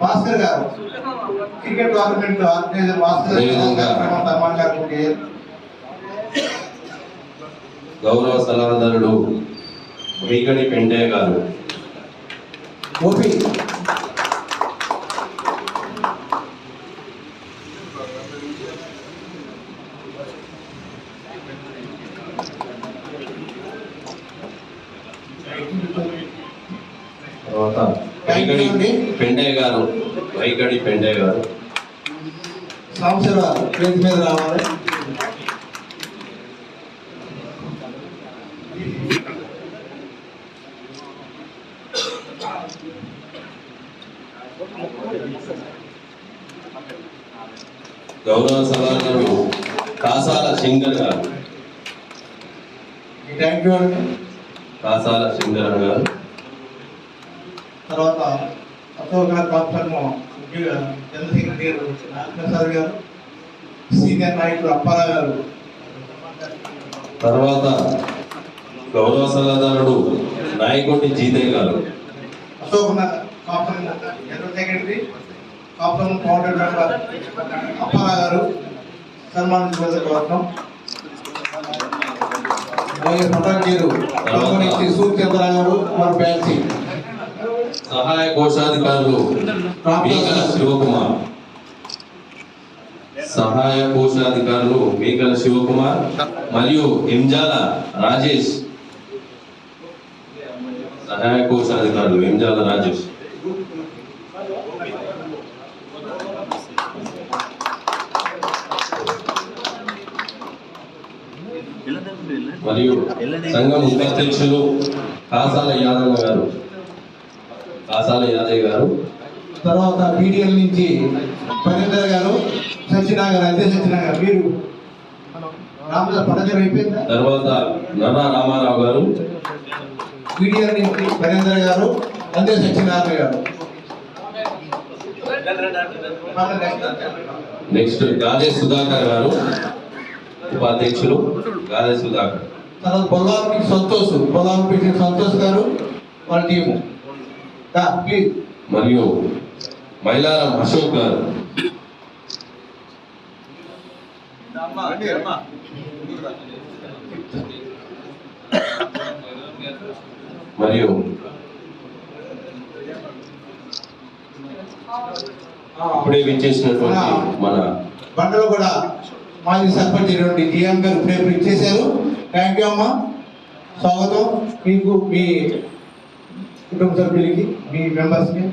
భాస్కర్ గారు cricket tournament organiser Bhaskar గారికి గౌరవ సలహాదారుడు వైగడి పెంటయ్య గారు. ఓపి. తర్వాత వైగడి పెంటయ్య గారు వైగడి పెంటయ్య గారు. సంవత్సరాలు ప్లేట్ మీద రావాలి. గౌరవ సలహాదారుడు కాసాల శంకర్ గారు. థ్యాంక్ యూ అండి. కాసాల శంకర్ గారు. తర్వాత అశోక్ గారు కాన్ఫర్మ్ జనరల్ సెక్రటరీ గారు నాగప్రసాద్ గారు సీనియర్ నాయకుడు అప్పారావు గారు. తర్వాత గౌరవ సలహాదారుడు నాయకొండి జీతయ్య గారు. Ashok conference general secretary conference founder member Apparao గారు సన్మానించవలసిన అలాగే పటాకీరు నుంచి సూర్యచంద్రరావు గారు వారి బ్యాచ్ సహాయ కోశాధికారులు మీగల శివకుమార్. సహాయ కోశాధికారులు మీగల శివకుమార్ మరియు ఎంజాల రాజేష్. సహాయ కోశాధికారులు ఎంజాల రాజేష్. మరియు సంఘం ఉపాధ్యక్షులు కాసాల యాదవ్ గారు. కాసాల యాదవ్ గారు. తర్వాత బీడిఎల్ నుంచి పనేందర్ గారు సత్యనా గారు అదే సత్యనా గారు. మీరు తర్వాత నర్ర రామారావు గారు. బీడిఎల్ నుంచి పనేందర్ గారు అందే సత్యనారాయణ గారు. నెక్స్ట్ గాదే సుధాకర్ గారు ఉపాధ్యక్షులు గాదే సుధాకర్. తర్వాత పొలాలకి సంతోష్ పెట్టిన సంతోష్ గారు వాళ్ళ టీము మరియు మైలారం అశోక్ గారు. మరియు ఇప్పుడే విచ్చేసినటువంటి మన బండలో కూడా మాజీ సర్పంచ్ అయినటువంటి జిఎం గారు ఇప్పుడే ఇచ్చేశారు థ్యాంక్ యూ అమ్మా. స్వాగతం. మీకు మీ కుటుంబ సభ్యులకి మీ మెంబర్స్కి